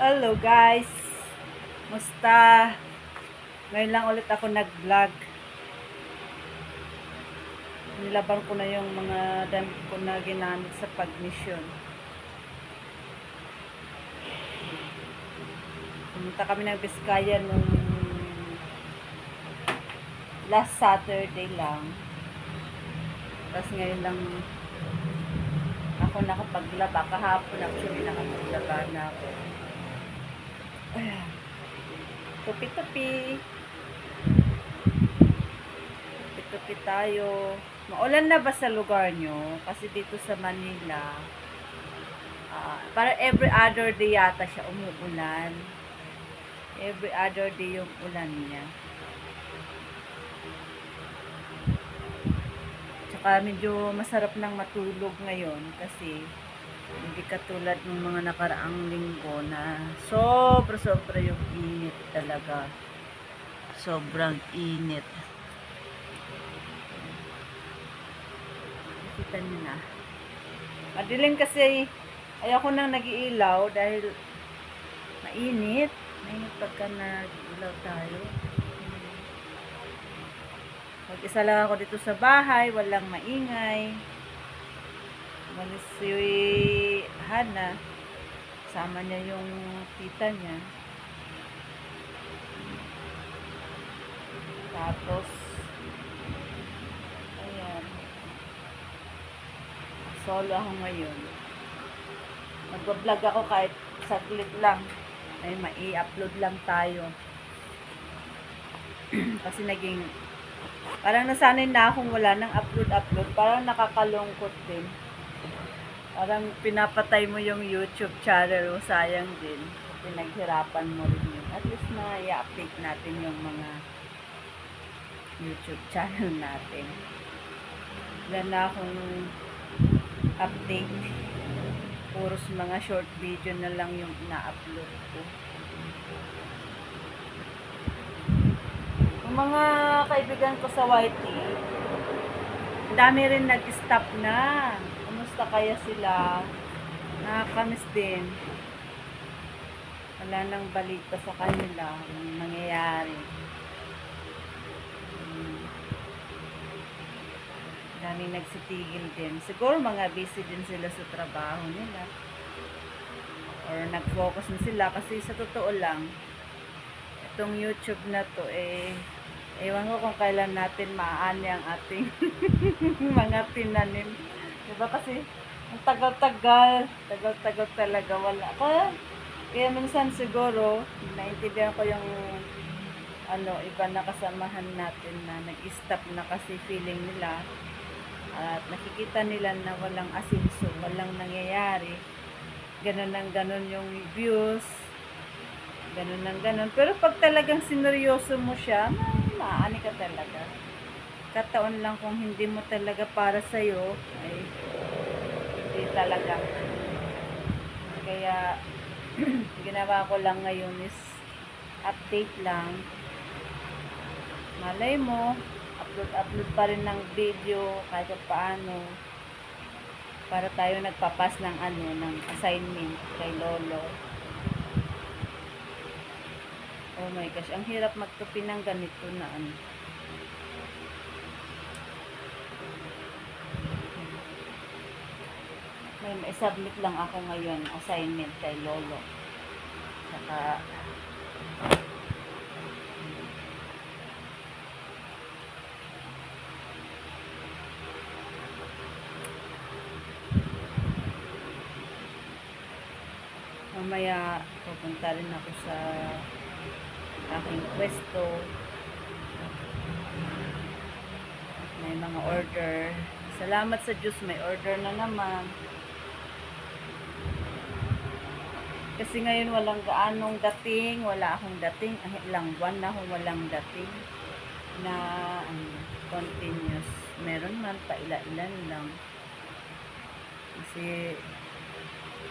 Hello guys! Musta? Ngayon lang ulit ako nag-vlog. Nilaban ko na yung mga damit ko na ginamit sa pag-mission. Pumunta kami ng Biskaya nung last Saturday lang. Tapos ngayon lang ako nakapaglaba. Kahapon actually nakapaglaba na ako. Tupi-tupi. Tupi-tupi tayo. Maulan na ba sa lugar nyo? Kasi dito sa Manila, ah para every other day yata siya umuulan. Every other day yung ulan niya. Tsaka medyo masarap nang matulog ngayon kasi hindi katulad ng mga nakaraang linggo na sobra sobra yung init talaga. Sobrang init. Nakita niyo na. Madilim kasi ayoko nang nag-iilaw dahil mainit. Mainit pagka nag-ilaw tayo. Mag-isa lang ako dito sa bahay, walang maingay. Malis si Hana. Sama niya yung tita niya. Tapos, ayan. Solo ako ngayon. Nagbablog ako kahit saglit lang. Ay, mai-upload lang tayo. Kasi naging, parang nasanay na akong wala nang upload-upload. Parang nakakalungkot din. Parang pinapatay mo yung YouTube channel mo, sayang din. Pinaghirapan mo rin yun. At least na i-update natin yung mga YouTube channel natin. Wala na akong update. Puros mga short video na lang yung na-upload ko. Yung mga kaibigan ko sa YT, dami rin nag-stop na. Kumusta kaya sila? Nakakamiss din. Wala nang balita sa kanila. Anong nangyayari. Hmm. Daming nagsitigil din. Siguro mga busy din sila sa trabaho nila. Or nag-focus na sila. Kasi sa totoo lang, itong YouTube na to eh, ewan ko kung kailan natin maaani ang ating mga tinanim. Diba kasi, ang tagal-tagal, tagal-tagal talaga wala. Kaya, kaya minsan siguro, naintindihan ko yung ano, iba na kasamahan natin na nag-stop na kasi feeling nila at nakikita nila na walang asinso, walang nangyayari. Ganun ang ganun yung views. Ganun ang ganun. Pero pag talagang sineryoso mo siya, ma- maani ka talaga. Kataon lang kung hindi mo talaga para sa'yo, ay hindi talaga. Kaya, ginawa ko lang ngayon is update lang. Malay mo, upload-upload pa rin ng video kahit pa paano para tayo nagpapas ng ano ng assignment kay Lolo. Oh my gosh, ang hirap magtupi ng ganito na ano. May may submit lang ako ngayon assignment kay Lolo. Saka mamaya pupunta rin ako sa aking pwesto. May mga order. Salamat sa Diyos may order na naman kasi ngayon walang gaanong dating wala akong dating ilang buwan na akong walang dating na ano, continuous meron man pa ilan-ilan lang kasi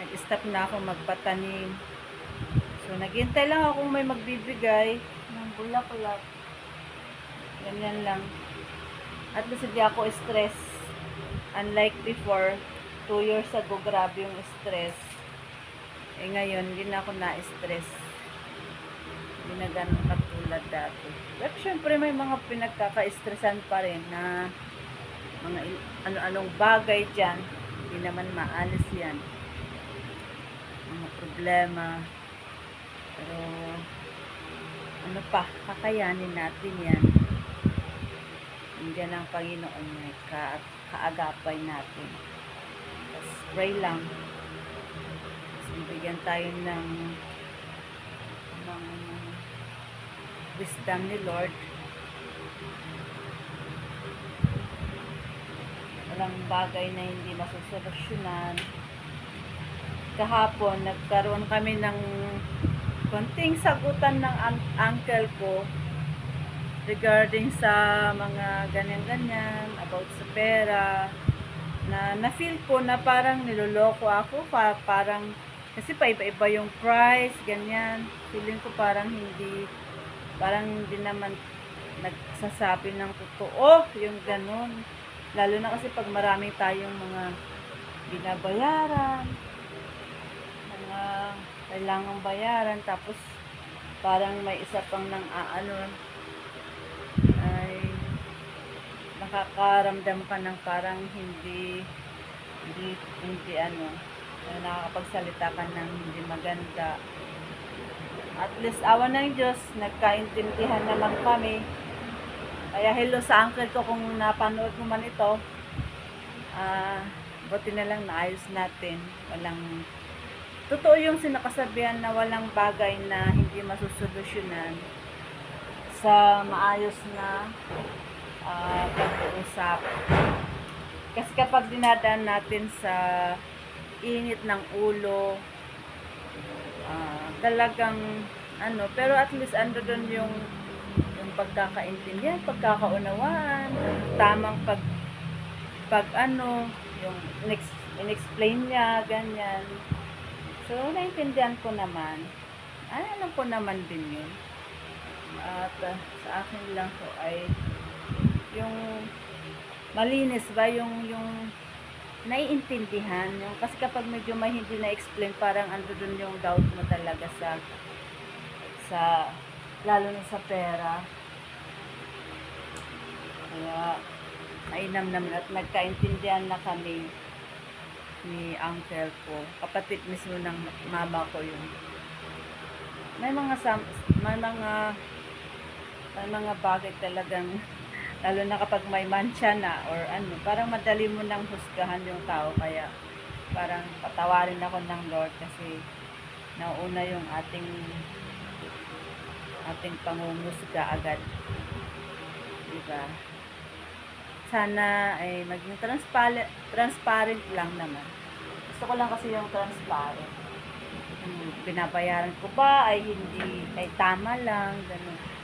nag-stop na ako magpatanim. So, naghintay lang ako may magbibigay ng bulaklak. Ganyan lang. At least hindi ako stress. Unlike before, two years ago, grabe yung stress. Eh ngayon, hindi na ako na-stress. Hindi na ganun katulad dati. Pero syempre may mga pinagkaka-stressan pa rin na mga ano-anong bagay dyan. Hindi naman maalis yan. Mga problema. Pero ano pa, kakayanin natin yan. Nandiyan ang Panginoon may ka kaagapay natin. Tapos pray lang. Bibigyan tayo ng ng wisdom ni Lord. Walang bagay na hindi masusolusyonan. Kahapon, nagkaroon kami ng konting sagutan ng un- uncle ko regarding sa mga ganyan-ganyan, about sa pera, na na-feel ko na parang niloloko ako, pa, parang, kasi pa iba-iba yung price, ganyan. Feeling ko parang hindi, parang hindi naman nagsasabi ng totoo, yung ganun. Lalo na kasi pag maraming tayong mga binabayaran, mga kailangang bayaran, tapos parang may isa pang nang aano, ay nakakaramdam ka ng parang hindi hindi hindi ano nakakapagsalita ka ng hindi maganda. At least awa ng Diyos nagkaintindihan naman kami. Kaya hello sa uncle ko kung napanood mo man ito. Ah buti na lang naayos natin. Walang totoo yung sinakasabihan na walang bagay na hindi masusolusyonan. Sa maayos na ah, pag-uusap. Kasi kapag dinadaan natin sa init ng ulo, ah, talagang ano, pero at least ando doon yung yung pagkakaintindihan, pagkakaunawaan, tamang pag pag ano, yung inex- in-explain niya, ganyan. So, naintindihan ko naman. Ay, alam ko naman din yun. At ah, sa akin lang po ay yung malinis ba yung yung naiintindihan yung kasi kapag medyo may hindi na explain parang ando dun yung doubt mo talaga sa sa lalo na sa pera. Kaya mainam naman at nagkaintindihan na kami ni uncle ko. Kapatid mismo ng mama ko yun. May mga may mga may mga bagay talagang lalo na kapag may mancha na or ano, parang madali mo nang husgahan yung tao kaya parang patawarin ako ng Lord kasi nauna yung ating ating pangunghusga agad. Diba? Sana ay maging transparent, transparent lang naman. Gusto ko lang kasi yung transparent. Yung binabayaran ko ba ay hindi, ay tama lang, ganun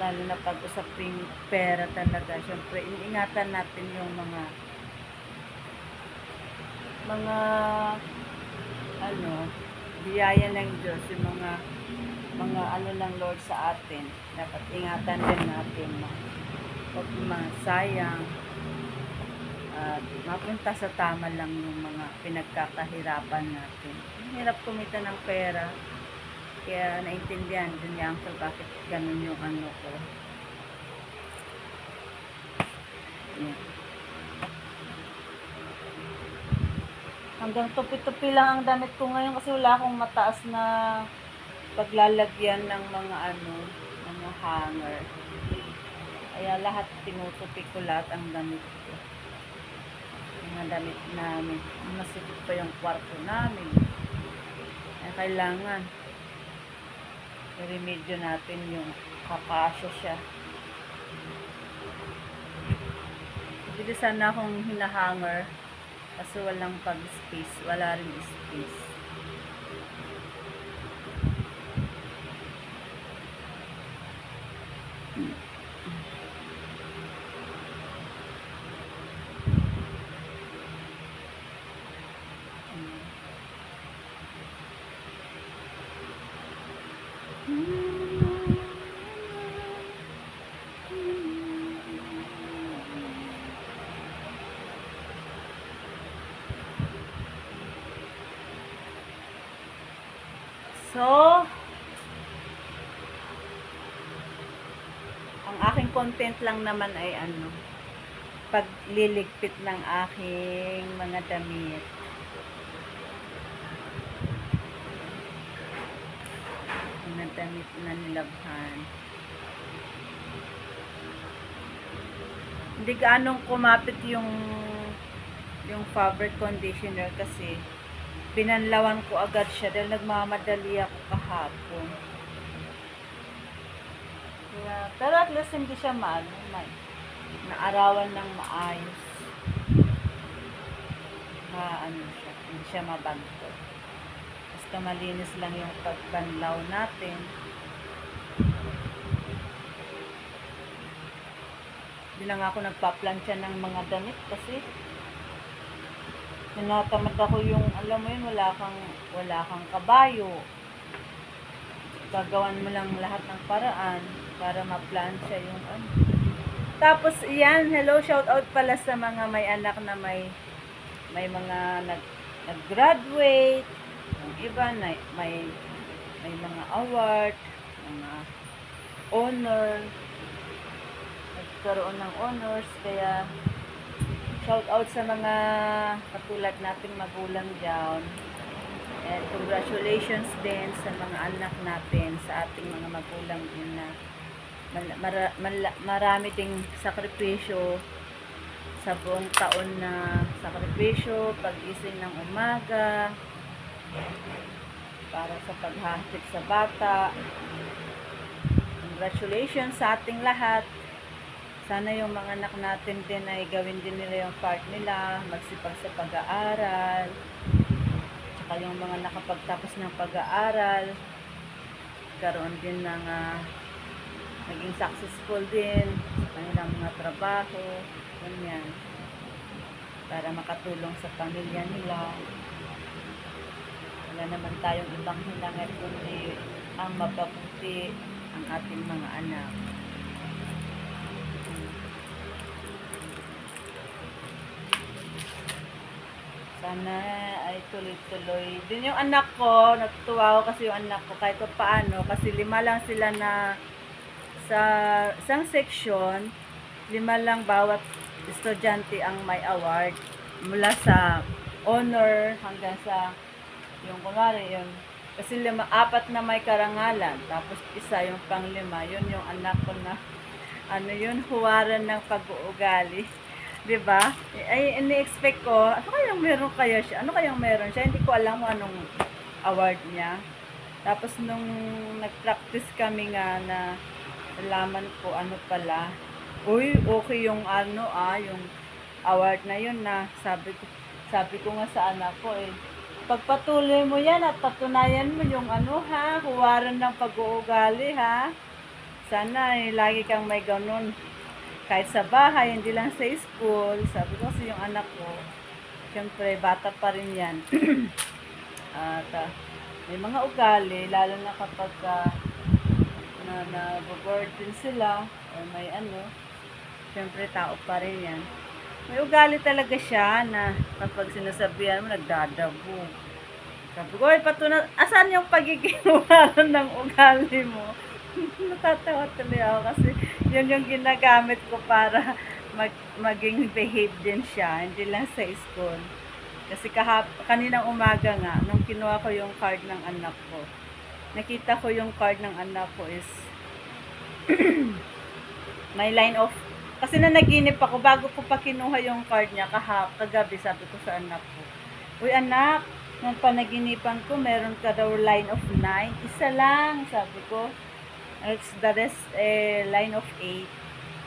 lalo na pag usaping pera talaga, syempre, iniingatan natin yung mga mga ano, biyaya ng Diyos, yung mga mga ano ng Lord sa atin. Dapat ingatan din natin na huwag masayang at mapunta sa tama lang yung mga pinagkakahirapan natin. Hirap kumita ng pera, kaya naintindihan din niya uncle bakit ganun yung ano ko. Yan. Hanggang tupi-tupi lang ang damit ko ngayon kasi wala akong mataas na paglalagyan ng mga ano, mga hanger. Kaya lahat tinutupi ko lahat ang damit ko. Mga damit namin. Masikip pa yung kwarto namin. Kaya kailangan i-remedyo natin yung kakasya siya. Bili sana akong hinahanger kasi walang pag-space. Wala rin space. So, ang aking content lang naman ay ano, pagliligpit ng aking mga damit. Mga damit na nilabhan. Hindi gaanong kumapit yung yung fabric conditioner kasi binanlawan ko agad siya dahil nagmamadali ako kahapon. Kaya, pero at least hindi siya maano, may naarawan ng maayos. Ma, ano siya, hindi siya mabanto. Basta malinis lang yung pagbanlaw natin. Hindi na nga ako nagpaplansya ng mga damit kasi tinatamad ako yung, alam mo yun, wala kang, wala kang kabayo. Gagawan mo lang lahat ng paraan para ma-plansya yung ano. Tapos, yan, hello, shout out pala sa mga may anak na may, may mga nag, nag-graduate, yung iba na, may, may mga award, mga honor, nagkaroon ng honors, kaya shout out sa mga katulad nating magulang dyan. And congratulations din sa mga anak natin, sa ating mga magulang din na mara- mala- marami ding sakripisyo sa buong taon na sakripisyo, pag-ising ng umaga, para sa paghahatid sa bata. Congratulations sa ating lahat. Sana yung mga anak natin din ay gawin din nila yung part nila, magsipag sa pag-aaral. Tsaka yung mga nakapagtapos ng pag-aaral, karoon din ng ah, naging successful din sa kanilang mga trabaho, ganyan. Para makatulong sa pamilya nila. Wala naman tayong ibang hilangan kundi ang mapabuti ang ating mga anak. Sana ay tuloy-tuloy. Din yung anak ko, natutuwa ako kasi yung anak ko kahit pa paano, kasi lima lang sila na sa isang section, lima lang bawat estudyante ang may award mula sa honor hanggang sa yung kunwari yung kasi lima, apat na may karangalan. Tapos isa yung panglima. Yun yung anak ko na ano yun huwaran ng pag-uugali 'di ba? Ay ini-expect ko, ano kayang meron kaya siya? Ano kayang meron siya? Hindi ko alam kung anong award niya. Tapos nung nag-practice kami nga na nalaman ko ano pala. Uy, okay yung ano ah, yung award na yun na sabi ko sabi ko nga sa anak ko eh pagpatuloy mo yan at patunayan mo yung ano ha, huwaran ng pag-uugali ha. Sana eh, lagi kang may ganun kahit sa bahay, hindi lang sa school. Sabi ko kasi yung anak ko, syempre bata pa rin yan. At ah, may mga ugali, lalo na kapag ah, na na-board din sila, or may ano, syempre tao pa rin yan. May ugali talaga siya na kapag sinasabihan mo, nagdadabo. Sabi ko, ay patuna, asan yung pagiging ng ugali mo? Natatawa tuloy ako kasi yun yung ginagamit ko para mag, maging behave din siya, hindi lang sa school. Kasi kahap, kaninang umaga nga, nung kinuha ko yung card ng anak ko, nakita ko yung card ng anak ko is may line of kasi na naginip ako bago ko pa kinuha yung card niya kahap kagabi sabi ko sa anak ko uy anak nung panaginipan ko meron ka daw line of 9 isa lang sabi ko it's the rest eh, line of 8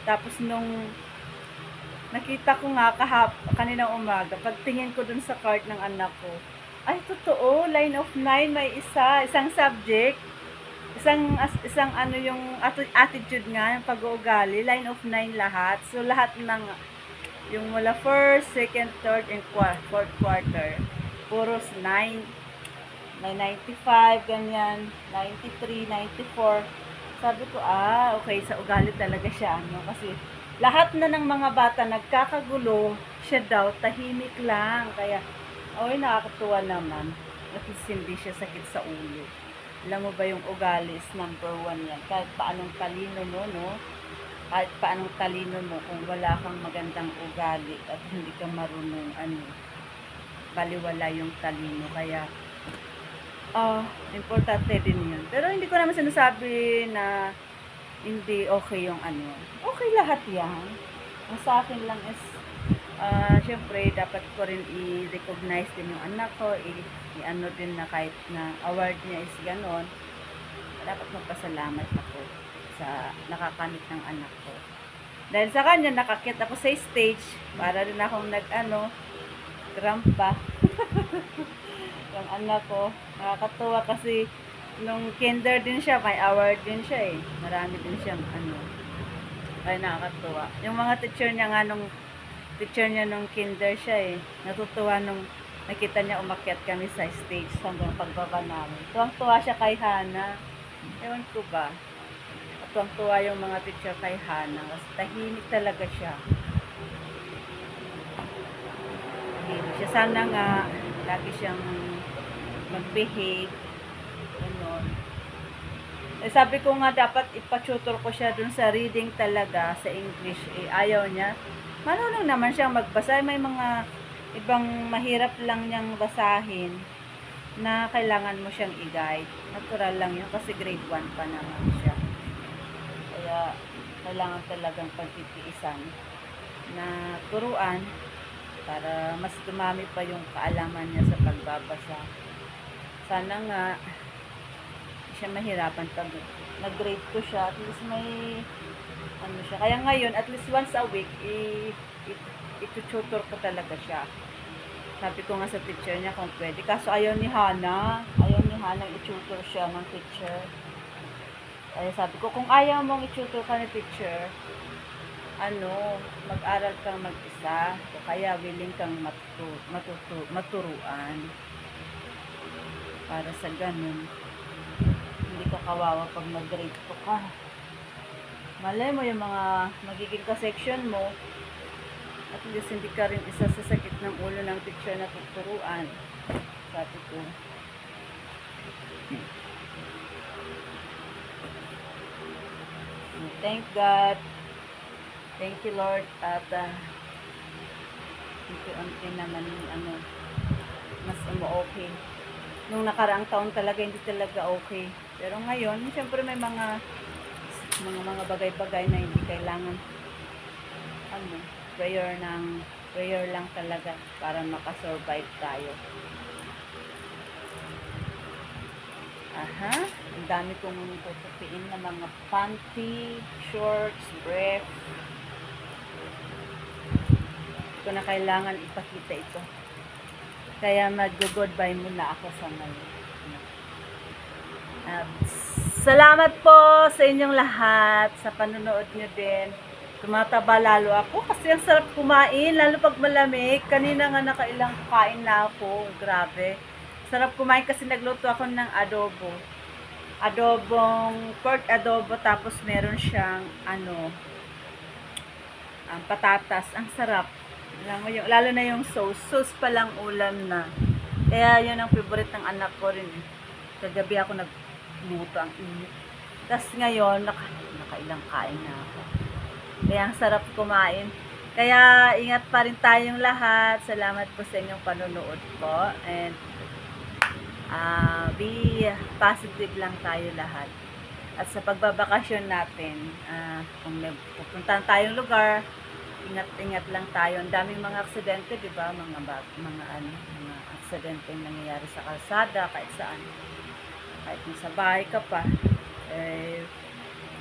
tapos nung nakita ko nga kahap kaninang umaga pagtingin ko dun sa card ng anak ko ay totoo line of 9 may isa isang subject isang isang ano yung attitude nga yung pag-uugali line of 9 lahat. So lahat ng yung mula first, second, third, and fourth quarter puros 9 may 95 ganyan 93, 94 sabi ko ah okay sa ugali talaga siya ano kasi lahat na ng mga bata nagkakagulo siya daw tahimik lang kaya oy nakakatuwa naman at hindi siya sakit sa ulo Alam mo ba yung ugali is number one yan. Kahit paanong talino mo, no? Kahit paanong talino mo, kung wala kang magandang ugali at hindi ka marunong, ano, baliwala yung talino. Kaya, ah, importante din yun. Pero hindi ko naman sinasabi na hindi okay yung ano. Okay lahat yan. Ang sa akin lang is, ah, syempre, dapat ko rin i-recognize din yung anak ko, i-ano din na kahit na award niya is ganon, dapat magpasalamat ako sa nakakamit ng anak ko. Dahil sa kanya, nakakit ako sa stage, para rin akong nag-ano, trampa. yung anak ko, nakakatuwa kasi nung kinder din siya, may award din siya eh. Marami din siyang ano, ay nakakatuwa. Yung mga teacher niya nga nung teacher niya nung kinder siya eh. Natutuwa nung nakita niya umakyat kami sa stage hanggang pagbaba namin. Tuwang-tuwa siya kay Hana. Ewan ko ba. Tuwang-tuwa yung mga teacher kay Hana. Kasi tahimik talaga siya. Tahimik siya. Sana nga lagi siyang mag-behave. Ganon. Eh, sabi ko nga dapat ipatutor ko siya dun sa reading talaga sa English. Eh, ayaw niya. Marunong naman siyang magbasa. May mga ibang mahirap lang niyang basahin na kailangan mo siyang i-guide. Natural lang yun kasi grade 1 pa naman siya. Kaya kailangan talagang pagtitiisan na turuan para mas dumami pa yung kaalaman niya sa pagbabasa. Sana nga siya mahirapan pag nag-grade ko siya, at least may ano siya. Kaya ngayon, at least once a week, i, i, itututor ko talaga siya. Sabi ko nga sa teacher niya kung pwede. Kaso ayaw ni Hana, ayaw ni Hana i-tutor siya ng teacher. Kaya sabi ko, kung ayaw mong i-tutor ka ni teacher, ano, mag-aral kang mag-isa. O kaya willing kang matu, matutu, maturuan. Para sa ganun hindi ka kawawa pag mag-grade 2 ka. Malay mo yung mga magiging ka-section mo, at least hindi ka rin isa sa sakit ng ulo ng teacher na tuturuan. Sabi ko. Thank God. Thank you Lord at uh, unti-unti naman ano mas umu-okay nung nakaraang taon talaga hindi talaga okay. Pero ngayon, siyempre may mga mga mga bagay-bagay na hindi kailangan ano, prayer ng prayer lang talaga para makasurvive tayo. Aha, ang dami kong tutupiin na mga panty, shorts, brief. Ko na kailangan ipakita ito. Kaya mag-goodbye muna ako sa ngayon. At salamat po sa inyong lahat sa panonood nyo din. Tumataba lalo ako kasi ang sarap kumain, lalo pag malamig. Kanina nga nakailang kain na ako. Grabe. Sarap kumain kasi nagluto ako ng adobo. Adobong, pork adobo tapos meron siyang ano, ang patatas. Ang sarap. Alam mo yung, lalo na yung sauce. Sauce pa lang ulam na. Kaya yun ang favorite ng anak ko rin. eh. Kagabi ako nagluto ang init. Tapos ngayon, naka, nakailang kain na ako. Kaya ang sarap kumain. Kaya ingat pa rin tayong lahat. Salamat po sa inyong panonood po. And ah be positive lang tayo lahat. At sa pagbabakasyon natin, ah, kung pupuntahan tayong lugar, ingat-ingat lang tayo. Ang daming mga aksidente, di ba? Mga, mga, ano, mga aksidente yung nangyayari sa kalsada, kahit saan. Kahit nasa bahay ka pa. Eh,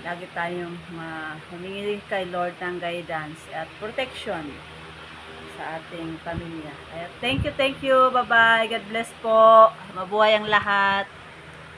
lagi tayong ma humingi kay Lord ng guidance at protection sa ating pamilya. Kaya, thank you, thank you. Bye-bye. God bless po. Mabuhay ang lahat.